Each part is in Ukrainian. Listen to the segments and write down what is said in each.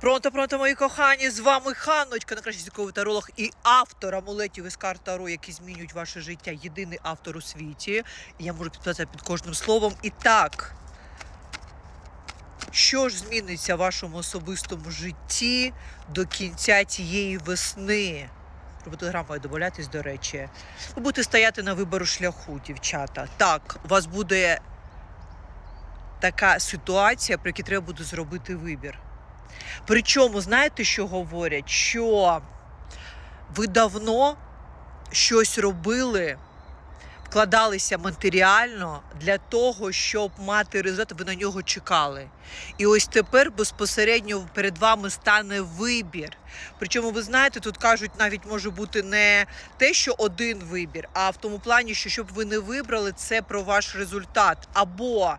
Пронто, пронто, мої кохані, з вами Ханночка, найкращий зірковий таролог і автор амулетів із карт Таро, які змінюють ваше життя. Єдиний автор у світі. Я можу підписатися під кожним словом. І так, що ж зміниться в вашому особистому житті до кінця цієї весни? Про телеграм має домовлятись, до речі. Ви будете стояти на вибору шляху, дівчата. Так, у вас буде така ситуація, при якій треба буде зробити вибір. Причому, знаєте, що говорять? Що ви давно щось робили, вкладалися матеріально для того, щоб мати результат, ви на нього чекали. І ось тепер безпосередньо перед вами стане вибір. Причому, ви знаєте, тут кажуть, навіть може бути не те, що один вибір, а в тому плані, що щоб ви не вибрали, це про ваш результат. Або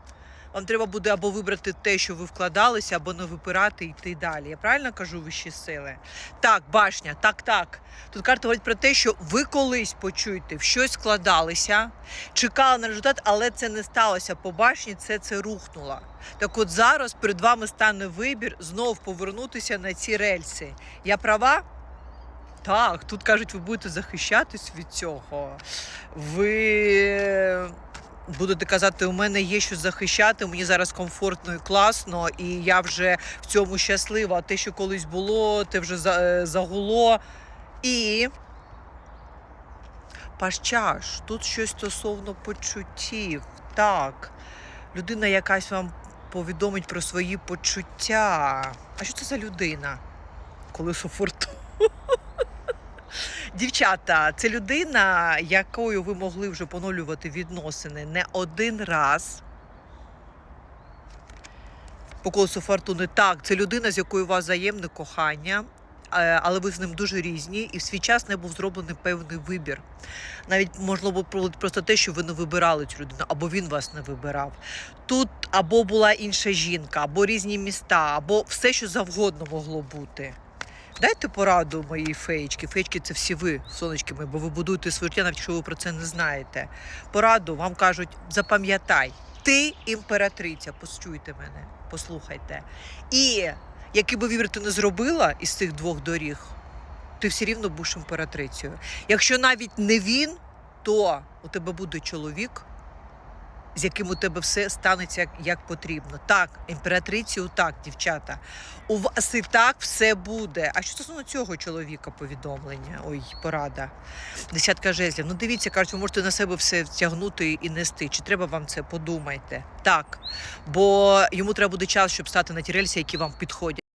вам треба буде або вибрати те, що ви вкладалися, або не випирати і йти далі. Я правильно кажу вищі сили? Так, башня, так, так. Тут карта говорить про те, що ви колись почуєте, в щось складалися, чекали на результат, але це не сталося по башні, це це рухнуло. Так от зараз перед вами стане вибір знов повернутися на ці рельси. Я права? Так, тут кажуть, ви будете захищатись від цього. Ви будете казати, у мене є що захищати, мені зараз комфортно і класно, і я вже в цьому щаслива. Те, що колись було, те вже е, загуло. І пащаш, тут щось стосовно почуттів. Так, людина якась вам повідомить про свої почуття. А що це за людина? Колесо фортуни. Дівчата, це людина, якою ви могли вже поновлювати відносини не один раз. По колесу фортуни так, це людина, з якою у вас взаємне кохання, е, але ви з ним дуже різні, і в свій час не був зроблений певний вибір. Навіть можливо просто те, що ви не вибирали цю людину, або він вас не вибирав. Тут або була інша жінка, або різні міста, або все, що завгодно могло бути. Дайте пораду моїй феєчки. Феєчки це всі ви, сонечки мої, бо ви будуєте своє життя, навіть якщо ви про це не знаєте. Пораду вам кажуть: запам'ятай, ти імператриця, почуйте мене, послухайте. І який би вибір ти не зробила із цих двох доріг, ти все рівно будеш імператрицею. Якщо навіть не він, то у тебе буде чоловік, з яким у тебе все станеться як, потрібно. Так, імператрицю, так, дівчата. У вас і так все буде. А що стосовно цього чоловіка повідомлення? Ой, порада. Десятка жезлів. Ну дивіться, кажуть, ви можете на себе все втягнути і нести. Чи треба вам це? Подумайте. Так. Бо йому треба буде час, щоб стати на ті рельси, які вам підходять.